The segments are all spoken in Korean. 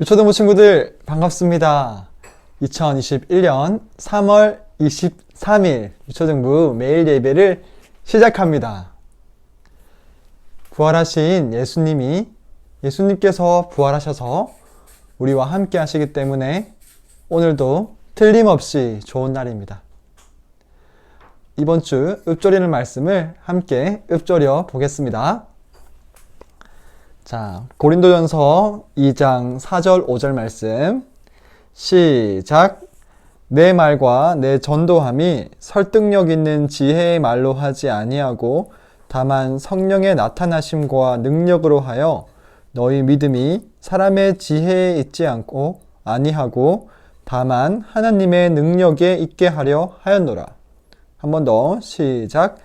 유초등부 친구들 반갑습니다. 2021년 3월 23일 유초등부 매일 예배를 시작합니다. 부활하신 예수님이 예수님께서 부활하셔서 우리와 함께 하시기 때문에 오늘도 틀림없이 좋은 날입니다. 이번 주 읊조리는 말씀을 함께 읊조려 보겠습니다. 자, 고린도전서 2장 4절 5절 말씀 시작 내 말과 내 전도함이 설득력 있는 지혜의 말로 하지 아니하고 다만 성령의 나타나심과 능력으로 하여 너희 믿음이 사람의 지혜에 있지 않고 아니하고 다만 하나님의 능력에 있게 하려 하였노라. 한 번 더 시작.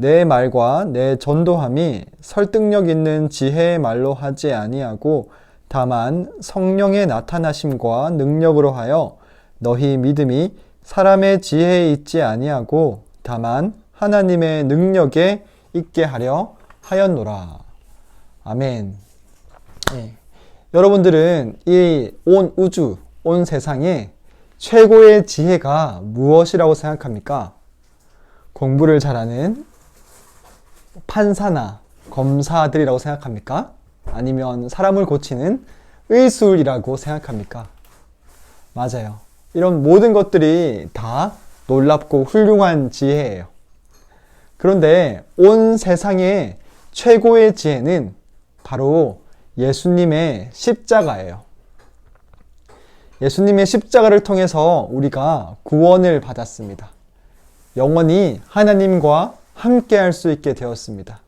내 말과 내 전도함이 설득력 있는 지혜의 말로 하지 아니하고 다만 성령의 나타나심과 능력으로 하여 너희 믿음이 사람의 지혜에 있지 아니하고 다만 하나님의 능력에 있게 하려 하였노라. 아멘. 예. 여러분들은 이 온 우주, 온 세상에 최고의 지혜가 무엇이라고 생각합니까? 공부를 잘하는 판사나 검사들이라고 생각합니까? 아니면 사람을 고치는 의술이라고 생각합니까? 맞아요. 이런 모든 것들이 다 놀랍고 훌륭한 지혜예요. 그런데 온 세상의 최고의 지혜는 바로 예수님의 십자가예요. 예수님의 십자가를 통해서 우리가 구원을 받았습니다. 영원히 하나님과 함께 할 수 있게 되었습니다.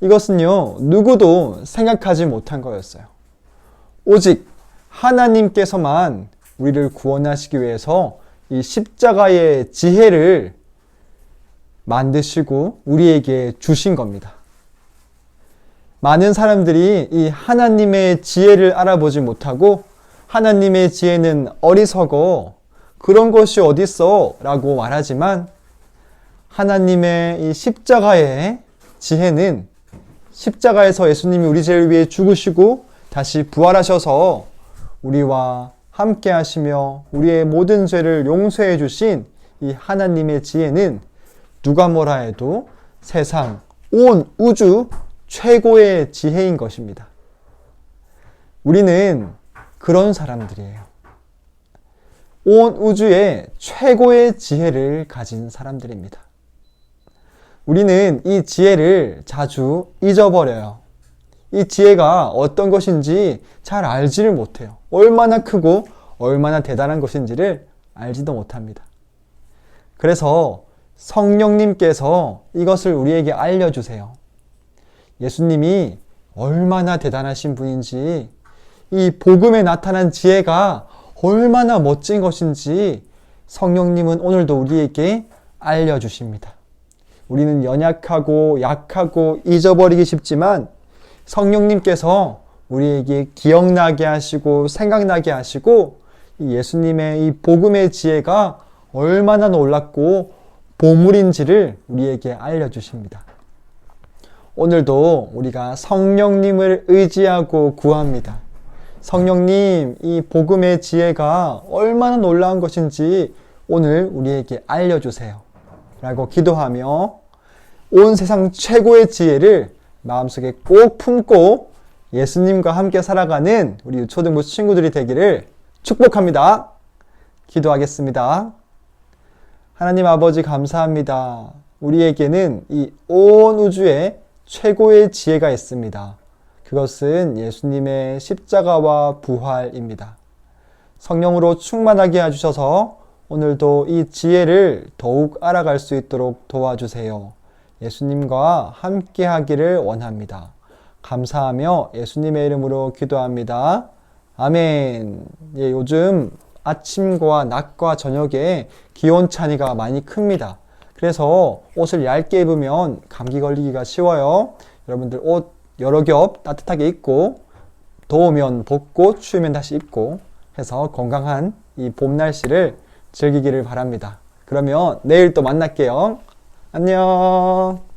이것은요, 누구도 생각하지 못한 거였어요. 오직 하나님께서만 우리를 구원하시기 위해서 이 십자가의 지혜를 만드시고 우리에게 주신 겁니다. 많은 사람들이 이 하나님의 지혜를 알아보지 못하고 하나님의 지혜는 어리석어 그런 것이 어딨어 라고 말하지만 하나님의 이 십자가의 지혜는 십자가에서 예수님이 우리 죄를 위해 죽으시고 다시 부활하셔서 우리와 함께 하시며 우리의 모든 죄를 용서해 주신 이 하나님의 지혜는 누가 뭐라 해도 세상 온 우주 최고의 지혜인 것입니다. 우리는 그런 사람들이에요. 온 우주의 최고의 지혜를 가진 사람들입니다. 우리는 이 지혜를 자주 잊어버려요. 이 지혜가 어떤 것인지 잘 알지를 못해요. 얼마나 크고 얼마나 대단한 것인지를 알지도 못합니다. 그래서 성령님께서 이것을 우리에게 알려주세요. 예수님이 얼마나 대단하신 분인지, 이 복음에 나타난 지혜가 얼마나 멋진 것인지 성령님은 오늘도 우리에게 알려주십니다. 우리는 연약하고 약하고 잊어버리기 쉽지만 성령님께서 우리에게 기억나게 하시고 생각나게 하시고 이 예수님의 이 복음의 지혜가 얼마나 놀랍고 보물인지를 우리에게 알려주십니다. 오늘도 우리가 성령님을 의지하고 구합니다. 성령님, 이 복음의 지혜가 얼마나 놀라운 것인지 오늘 우리에게 알려주세요. 라고 기도하며 온 세상 최고의 지혜를 마음속에 꼭 품고 예수님과 함께 살아가는 우리 초등부 친구들이 되기를 축복합니다. 기도하겠습니다. 하나님 아버지 감사합니다. 우리에게는 이 온 우주에 최고의 지혜가 있습니다. 그것은 예수님의 십자가와 부활입니다. 성령으로 충만하게 해주셔서 오늘도 이 지혜를 더욱 알아갈 수 있도록 도와주세요. 예수님과 함께 하기를 원합니다. 감사하며 예수님의 이름으로 기도합니다. 아멘. 예, 요즘 아침과 낮과 저녁에 기온 차이가 많이 큽니다. 그래서 옷을 얇게 입으면 감기 걸리기가 쉬워요. 여러분들 옷 여러 겹 따뜻하게 입고 더우면 벗고 추우면 다시 입고 해서 건강한 이 봄 날씨를 즐기기를 바랍니다. 그러면 내일 또 만날게요. 안녕.